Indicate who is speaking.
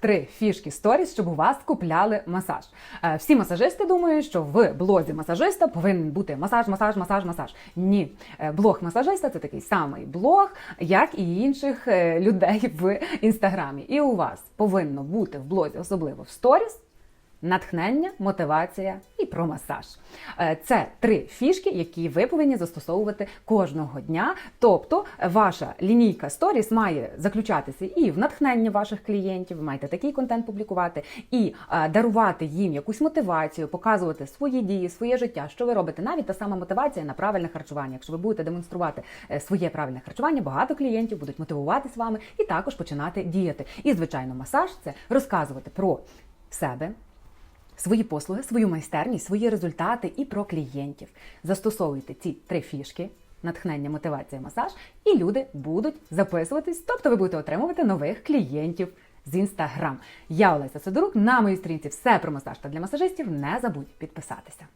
Speaker 1: три фішки сторіс, щоб у вас купляли масаж. Е, Всі масажисти думають, що в блозі масажиста повинен бути масаж, масаж, масаж, масаж. Ні, Е, блог масажиста це такий самий блог, як і інших е, людей в інстаграмі. І у вас повинно бути в блозі, особливо в сторіс. Натхнення, мотивація і про масаж. Е, Це три фішки, які ви повинні застосовувати кожного дня. Тобто, ваша лінійка сторіс має заключатися і в натхненні ваших клієнтів, ви маєте такий контент публікувати, і е, дарувати їм якусь мотивацію, показувати свої дії, своє життя, що ви робите. Навіть та сама мотивація на правильне харчування. Якщо ви будете демонструвати е, своє правильне харчування, багато клієнтів будуть мотивуватись вами і також починати діяти. І, звичайно, масаж це розказувати про себе свої послуги, свою майстерність, свої результати і про клієнтів. Застосовуйте ці три фішки. Натхнення, мотивація, масаж, і люди будуть записуватись, тобто ви будете отримувати нових клієнтів з інстаграм. Я Олеся Сидорук, на моїй сторінці все про масаж та для масажистів. Не забудь підписатися.